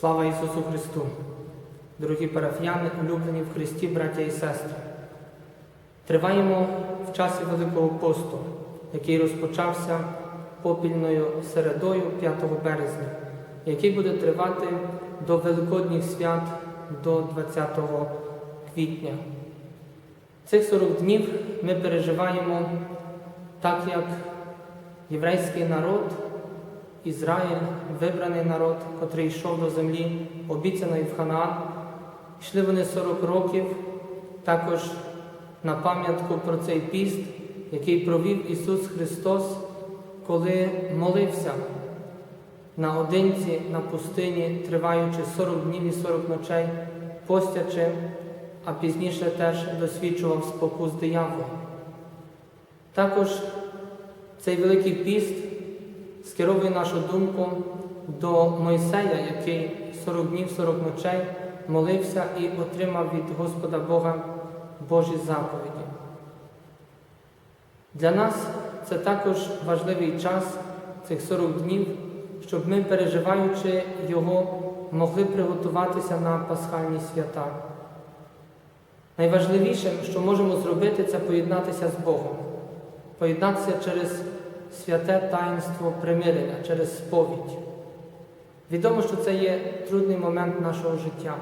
Слава Ісусу Христу! Дорогі парафіяни, улюблені в Христі, браття і сестри. Триваємо в часі Великого посту, який розпочався попільною середою 5 березня, який буде тривати до Великодніх свят до 20 квітня. Цих 40 днів ми переживаємо так, як єврейський народ, Ізраїль, вибраний народ, котрий йшов до землі, обіцяної в Ханаан. Йшли вони 40 років також на пам'ятку про цей піст, який провів Ісус Христос, коли молився наодинці на пустині, триваючи 40 днів і 40 ночей, постячи, а пізніше теж досвідчував спокус диявола. Також цей великий піст скеровує нашу думку до Мойсея, який 40 днів, 40 ночей молився і отримав від Господа Бога Божі заповіді. Для нас це також важливий час цих 40 днів, щоб ми, переживаючи його, могли приготуватися на пасхальні свята. Найважливішим, що можемо зробити, це поєднатися з Богом, поєднатися через святе таїнство примирення, через сповідь. Відомо, що це є трудний момент нашого життя,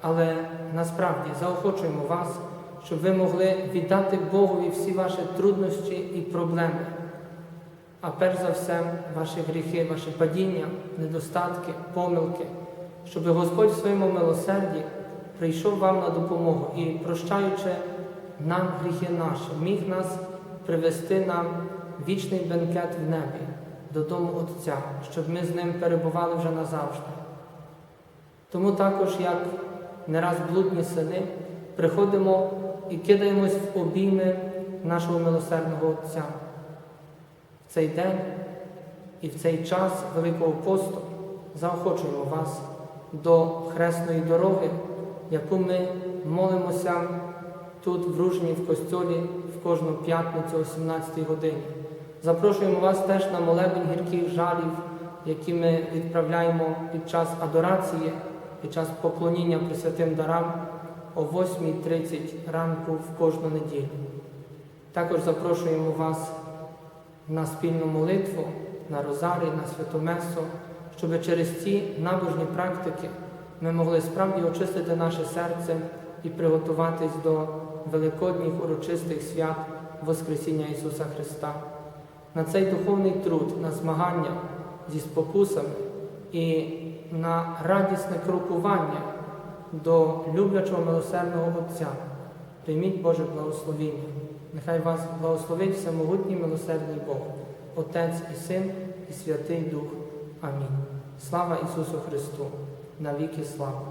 але насправді заохочуємо вас, щоб ви могли віддати Богові всі ваші труднощі і проблеми, а перш за все ваші гріхи, ваші падіння, недостатки, помилки, щоб Господь в своєму милосерді прийшов вам на допомогу і, прощаючи нам гріхи наші, міг нас привести нам вічний бенкет в небі додому Отця, щоб ми з ним перебували вже назавжди. Тому також, як не раз блудні сини, приходимо і кидаємось в обійми нашого милосердного Отця. В цей день і в цей час Великого посту заохочуємо вас до хресної дороги, яку ми молимося тут, в Ружні, в костьолі, в кожну п'ятницю о 17 годині. Запрошуємо вас теж на молебень гірких жалів, які ми відправляємо під час адорації, під час поклоніння Пресвятим дарам о 8.30 ранку в кожну неділю. Також запрошуємо вас на спільну молитву, на розарій, на святомесу, щоб через ці набожні практики ми могли справді очистити наше серце і приготуватись до великодніх урочистих свят Воскресіння Ісуса Христа. На цей духовний труд, на змагання зі спокусами і на радісне крокування до люблячого милосердного Отця. Прийміть Боже благословіння. Нехай вас благословить всемогутній милосердний Бог, Отець і Син, і Святий Дух. Амінь. Слава Ісусу Христу! Навіки слава!